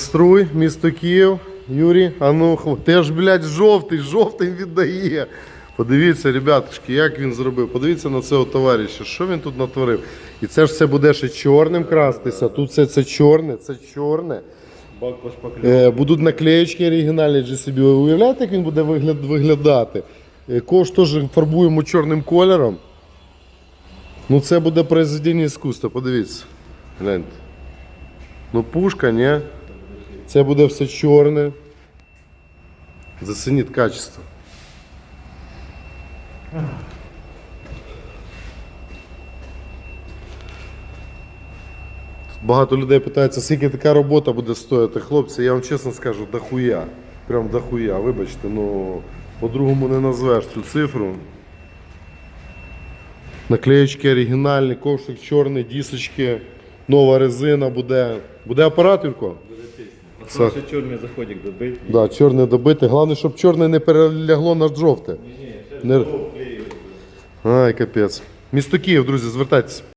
Струй, місто Київ, Юрій, а ну, хв- теж, блядь, жовтий, жовтий віддає. Подивіться, ребятушки, як він зробив. Подивіться на цього товариша, що він тут натворив. І це ж все буде ще чорним крастися. Тут все це чорне, це чорне. Е, будуть наклеєчки оригінальні GCB. Ви уявляєте, як він буде вигляд, виглядати? Е, Ковш теж фарбуємо чорним кольором. Ну це буде произведення іскусства, подивіться. Гляньте. Ну пушка, ні? Це буде все чорне. Зацініть качество. Багато людей питаються, скільки така робота буде стоїти. Хлопці, я вам чесно скажу, дохуя. Прям дохуя. Вибачте, ну по-другому не назвеш цю цифру. Наклеєчки оригінальні, ковшик чорний, дісочки, нова резина буде. Буде апарат, Юрко? Це ще чорний заходик добить. Да, чорне добити. Головне, щоб чорне не перелягло на жовте. Не... Ай, капець. Місто Київ, друзі, звертайтеся.